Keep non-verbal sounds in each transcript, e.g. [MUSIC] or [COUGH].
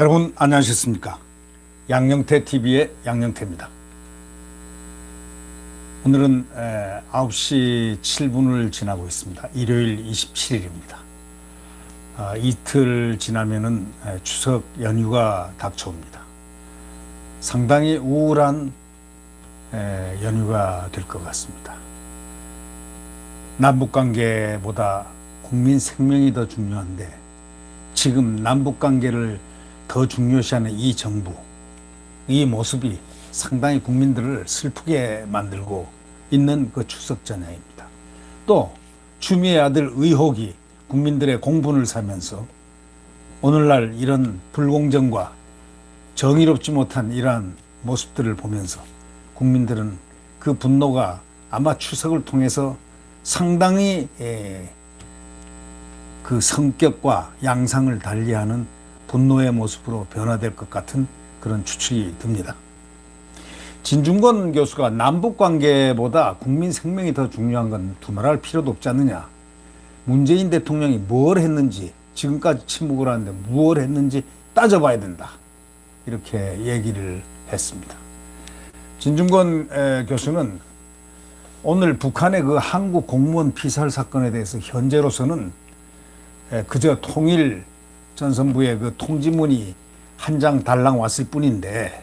여러분 안녕하셨습니까? 양영태 TV의 양영태입니다. 오늘은 에, 9시 7분을 지나고 있습니다. 일요일 27일입니다. 아, 이틀 지나면은 에, 추석 연휴가 닥쳐옵니다. 상당히 우울한 에, 연휴가 될 것 같습니다. 남북 관계보다 국민 생명이 더 중요한데 지금 남북 관계를 더 중요시하는 이 정부, 이 모습이 상당히 국민들을 슬프게 만들고 있는 그 추석 전야입니다. 또 추미애 아들 의혹이 국민들의 공분을 사면서 오늘날 이런 불공정과 정의롭지 못한 이러한 모습들을 보면서 국민들은 그 분노가 아마 추석을 통해서 상당히 에, 그 성격과 양상을 달리하는 분노의 모습으로 변화될 것 같은 그런 추측이 듭니다. 진중권 교수가 남북 관계보다 국민 생명이 더 중요한 건 두말할 필요도 없지 않느냐. 문재인 대통령이 뭘 했는지 지금까지 침묵을 하는데 무엇을 했는지 따져봐야 된다. 이렇게 얘기를 했습니다. 진중권 에, 교수는 오늘 북한의 그 한국 공무원 피살 사건에 대해서 현재로서는 에, 그저 통일 전선부의 그 통지문이 한 장 달랑 왔을 뿐인데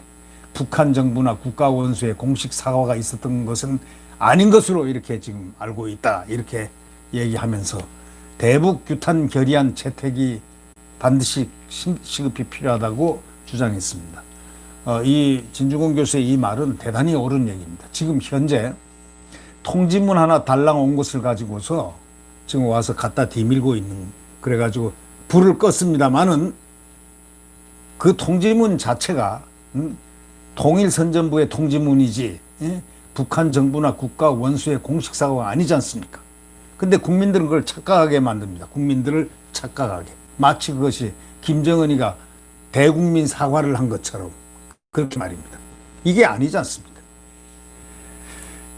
북한 정부나 국가 원수의 공식 사과가 있었던 것은 아닌 것으로 이렇게 지금 알고 있다 이렇게 얘기하면서 대북 규탄 결의안 채택이 반드시 시- 시급히 필요하다고 주장했습니다. 어, 이 진중권 교수의 이 말은 대단히 옳은 얘기입니다. 지금 현재 통지문 하나 달랑 온 것을 가지고서 지금 와서 갖다 뒤밀고 있는 그래가지고 불을 껐습니다만은 그 통지문 자체가 음, 통일선전부의 통지문이지 예? 북한 정부나 국가 원수의 공식 사과가 아니지 않습니까? 근데 국민들은 그걸 착각하게 만듭니다. 국민들을 착각하게. 마치 그것이 김정은이가 대국민 사과를 한 것처럼 그렇게 말입니다. 이게 아니지 않습니까?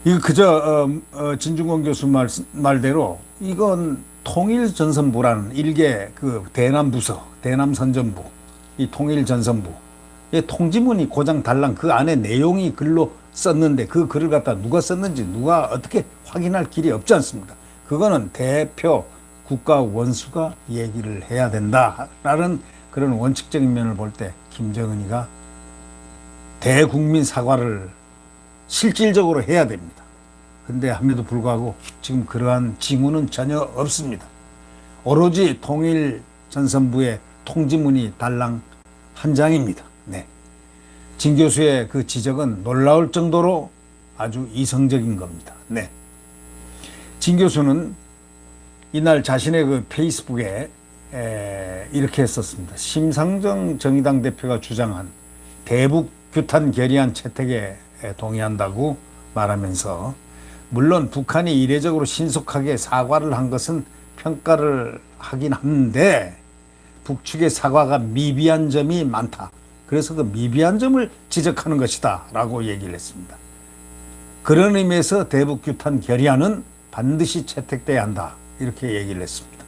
이거 그저 어, 어, 진중권 교수 말, 말대로 이건 통일전선부라는 일개 그 대남 부서, 대남 선전부, 이 통일전선부, 이 통지문이 고장 달랑 그 안에 내용이 글로 썼는데 그 글을 갖다 누가 썼는지 누가 어떻게 확인할 길이 없지 않습니까? 그거는 대표 국가 원수가 얘기를 해야 된다라는 그런 원칙적인 면을 볼 때 김정은이가 대국민 사과를 실질적으로 해야 됩니다. 근데 함에도 불구하고 지금 그러한 징후는 전혀 없습니다. 오로지 통일 전선부의 통지문이 달랑 한 장입니다. 네. 진 교수의 그 지적은 놀라울 정도로 아주 이성적인 겁니다. 네. 진 교수는 이날 자신의 그 페이스북에 에, 이렇게 했었습니다. 심상정 정의당 대표가 주장한 대북 규탄 결의안 채택에 동의한다고 말하면서 물론 북한이 이례적으로 신속하게 사과를 한 것은 평가를 하긴 하는데 북측의 사과가 미비한 점이 많다. 그래서 그 미비한 점을 지적하는 것이다. 라고 얘기를 했습니다. 그런 의미에서 대북 규탄 결의안은 반드시 채택돼야 한다. 이렇게 얘기를 했습니다.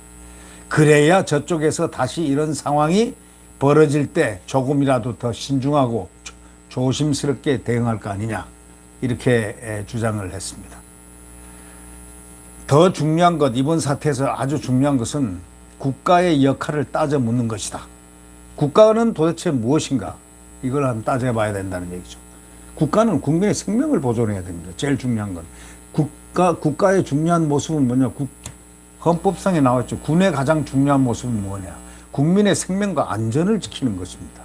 그래야 저쪽에서 다시 이런 상황이 벌어질 때 조금이라도 더 신중하고 조- 조심스럽게 대응할 거 아니냐. 이렇게 에, 주장을 했습니다. 더 중요한 것, 이번 사태에서 아주 중요한 것은 국가의 역할을 따져 묻는 것이다. 국가는 도대체 무엇인가? 이걸 한번 따져봐야 된다는 얘기죠. 국가는 국민의 생명을 보존해야 됩니다. 제일 중요한 건. 국가, 국가의 중요한 모습은 뭐냐? 국, 헌법상에 나왔죠. 군의 가장 중요한 모습은 뭐냐? 국민의 생명과 안전을 지키는 것입니다.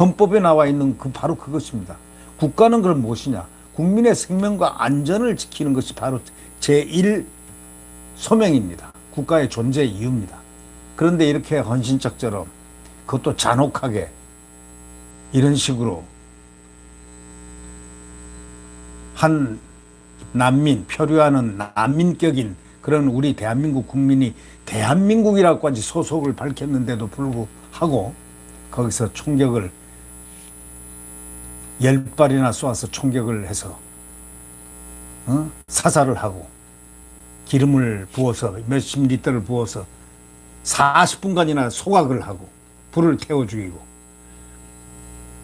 헌법에 나와 있는 그 바로 그것입니다. 국가는 그럼 무엇이냐? 국민의 생명과 안전을 지키는 것이 바로 제1 소명입니다. 국가의 존재 이유입니다. 그런데 이렇게 헌신짝처럼 그것도 잔혹하게 이런 식으로 한 난민, 표류하는 난민격인 그런 우리 대한민국 국민이 대한민국이라고까지 소속을 밝혔는데도 불구하고 거기서 총격을 열 발이나 쏘아서 총격을 해서 어? 사살을 하고 기름을 부어서 몇십 리터를 부어서 40분간이나 소각을 하고 불을 태워 죽이고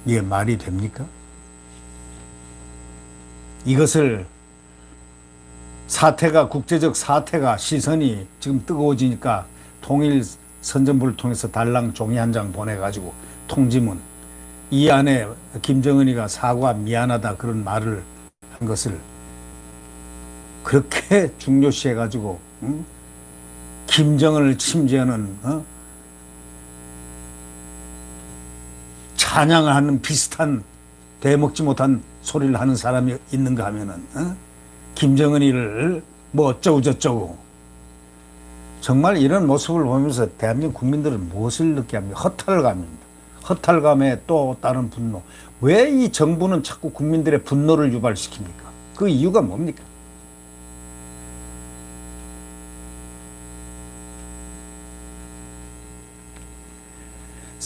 이게 말이 됩니까? 이것을 사태가 국제적 사태가 시선이 지금 뜨거워지니까 통일 선전부를 통해서 달랑 종이 한 장 보내가지고 통지문 이 안에 김정은이가 사과 미안하다 그런 말을 한 것을 그렇게 중요시해가지고 응? 김정은을 침지하는 어? 찬양을 하는 비슷한 되먹지 못한 소리를 하는 사람이 있는가 하면은 어? 김정은이를 뭐 어쩌고 저쩌고 정말 이런 모습을 보면서 대한민국 국민들은 무엇을 느끼게 합니까? 허탈감입니다. 허탈감에 또 다른 분노. 왜 이 정부는 자꾸 국민들의 분노를 유발시킵니까? 그 이유가 뭡니까?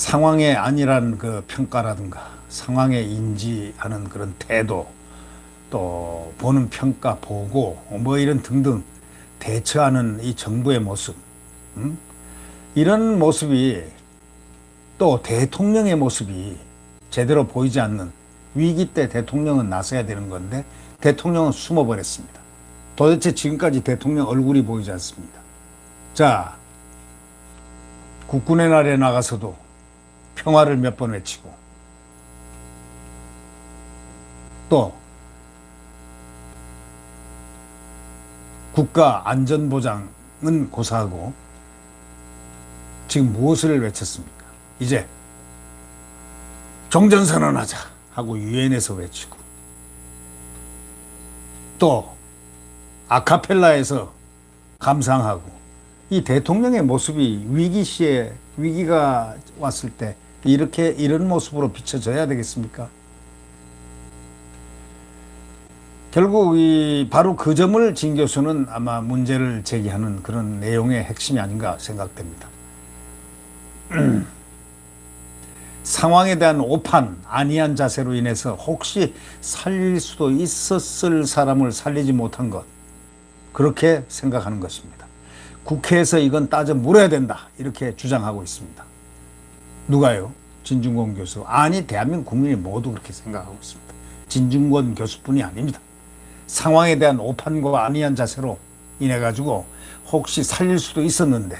상황의 아니란 그 평가라든가 상황에 인지하는 그런 태도 또 보는 평가 보고 뭐 이런 등등 대처하는 이 정부의 모습 음? 이런 모습이 또 대통령의 모습이 제대로 보이지 않는 위기 때 대통령은 나서야 되는 건데 대통령은 숨어버렸습니다. 도대체 지금까지 대통령 얼굴이 보이지 않습니다. 자, 국군의 날에 나가서도 평화를 몇 번 외치고 또 국가 안전보장은 고사하고 지금 무엇을 외쳤습니까? 이제 종전선언하자 하고 유엔에서 외치고 또 아카펠라에서 감상하고 이 대통령의 모습이 위기 시에 위기가 왔을 때 이렇게 이런 모습으로 비춰져야 되겠습니까? 결국 이 바로 그 점을 진 교수는 아마 문제를 제기하는 그런 내용의 핵심이 아닌가 생각됩니다. [CLEARS THROAT] 상황에 대한 오판, 안이한 자세로 인해서 혹시 살릴 수도 있었을 사람을 살리지 못한 것, 그렇게 생각하는 것입니다. 국회에서 이건 따져 물어야 된다. 이렇게 주장하고 있습니다. 누가요? 진중권 교수. 아니, 대한민국 국민이 모두 그렇게 생각하고 있습니다. 진중권 교수뿐이 아닙니다. 상황에 대한 오판과 안이한 자세로 인해 가지고 혹시 살릴 수도 있었는데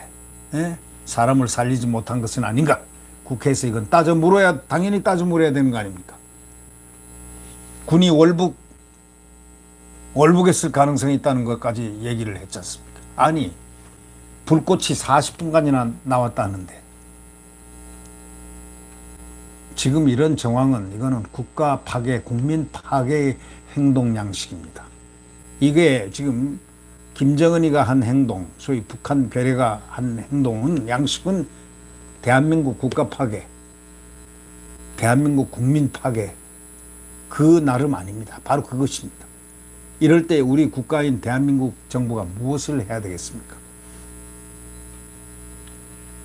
예? 사람을 살리지 못한 것은 아닌가? 국회에서 이건 따져 물어야 당연히 따져 물어야 되는 거 아닙니까? 군이 월북 월북했을 가능성이 있다는 것까지 얘기를 했지 않습니까? 아니 불꽃이 40분간이나 나왔다는데 지금 이런 정황은 이거는 국가 파괴, 국민 파괴의 행동 양식입니다. 이게 지금 김정은이가 한 행동, 소위 북한 괴뢰가 한 행동은 양식은 대한민국 국가 파괴, 대한민국 국민 파괴 그 나름 아닙니다. 바로 그것입니다. 이럴 때 우리 국가인 대한민국 정부가 무엇을 해야 되겠습니까?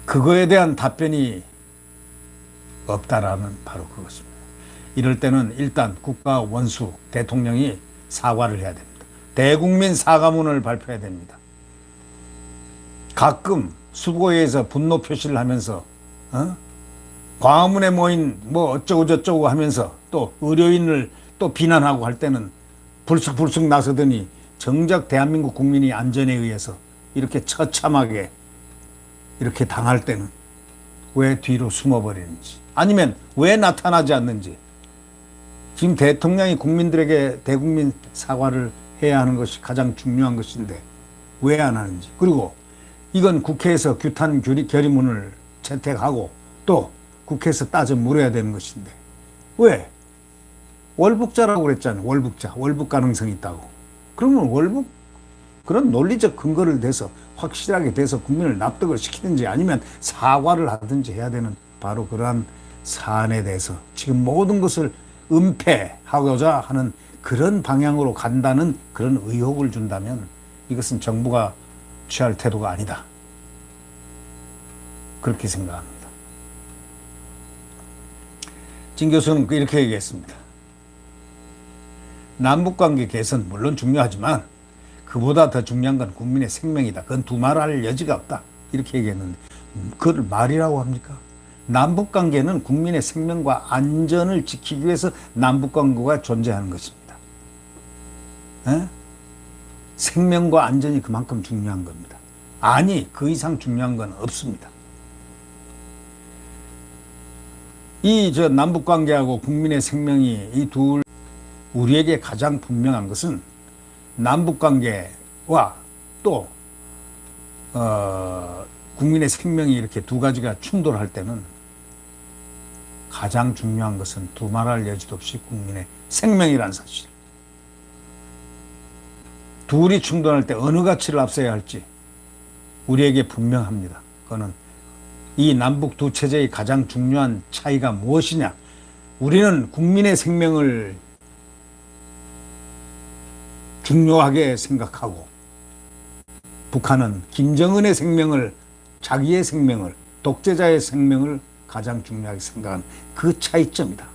그거에 대한 답변이 없다라는 바로 그것입니다. 이럴 때는 일단 국가 원수 대통령이 사과를 해야 됩니다. 대국민 사과문을 발표해야 됩니다. 가끔 수고회에서 분노 표시를 하면서 어? 광화문에 모인 뭐 어쩌고 저쩌고 하면서 또 의료인을 또 비난하고 할 때는 불쑥불쑥 나서더니 정작 대한민국 국민이 안전에 의해서 이렇게 처참하게 이렇게 당할 때는 왜 뒤로 숨어버리는지 아니면 왜 나타나지 않는지. 지금 대통령이 국민들에게 대국민 사과를 해야 하는 것이 가장 중요한 것인데 왜 안 하는지. 그리고 이건 국회에서 규탄 결의, 결의문을 채택하고 또 국회에서 따져 물어야 되는 것인데 왜? 월북자라고 그랬잖아요. 월북자. 월북 가능성이 있다고. 그러면 월북 그런 논리적 근거를 대서 확실하게 돼서 국민을 납득을 시키든지 아니면 사과를 하든지 해야 되는 바로 그러한 사안에 대해서 지금 모든 것을 은폐하고자 하는 그런 방향으로 간다는 그런 의혹을 준다면 이것은 정부가 취할 태도가 아니다. 그렇게 생각합니다. 진 교수는 이렇게 얘기했습니다. 남북관계 개선 물론 중요하지만 그보다 더 중요한 건 국민의 생명이다. 그건 두말할 여지가 없다. 이렇게 얘기했는데 그걸 말이라고 합니까? 남북 관계는 국민의 생명과 안전을 지키기 위해서 남북 관계가 존재하는 것입니다. 에? 생명과 안전이 그만큼 중요한 겁니다. 아니, 그 이상 중요한 건 없습니다. 이 저 남북 관계하고 국민의 생명이 이 둘 우리에게 가장 분명한 것은 남북 관계와 또 어, 국민의 생명이 이렇게 두 가지가 충돌할 때는 가장 중요한 것은 두말할 여지도 없이 국민의 생명이란 사실. 둘이 충돌할 때 어느 가치를 앞서야 할지 우리에게 분명합니다. 그거는 이 남북 두 체제의 가장 중요한 차이가 무엇이냐? 우리는 국민의 생명을 중요하게 생각하고 북한은 김정은의 생명을 자기의 생명을 독재자의 생명을 가장 중요하게 생각하는 그 차이점이다.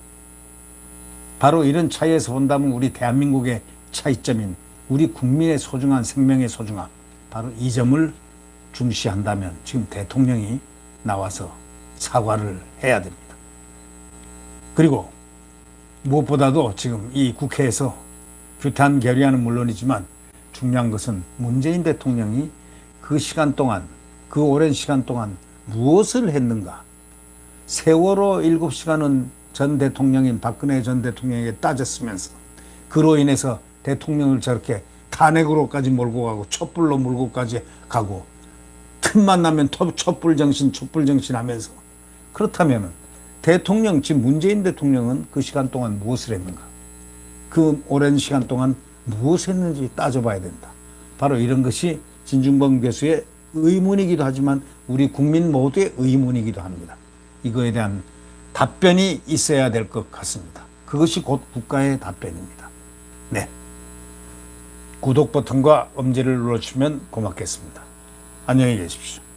바로 이런 차이에서 본다면 우리 대한민국의 차이점인 우리 국민의 소중한 생명의 소중함 바로 이 점을 중시한다면 지금 대통령이 나와서 사과를 해야 됩니다. 그리고 무엇보다도 지금 이 국회에서 규탄 결의안은 물론이지만 중요한 것은 문재인 대통령이 그 시간 동안 그 오랜 시간 동안 무엇을 했는가 세월호 7시간은 전 대통령인 박근혜 전 대통령에게 따졌으면서 그로 인해서 대통령을 저렇게 탄핵으로까지 몰고 가고 촛불로 몰고까지 가고 틈만 나면 톱- 촛불 정신 촛불 정신 하면서 그렇다면은 대통령 지금 문재인 대통령은 그 시간 동안 무엇을 했는가 그 오랜 시간 동안 무엇을 했는지 따져봐야 된다. 바로 이런 것이 진중범 교수의 의문이기도 하지만 우리 국민 모두의 의문이기도 합니다. 이거에 대한 답변이 있어야 될 것 같습니다. 그것이 곧 국가의 답변입니다. 네. 구독 버튼과 엄지를 눌러주시면 고맙겠습니다. 안녕히 계십시오.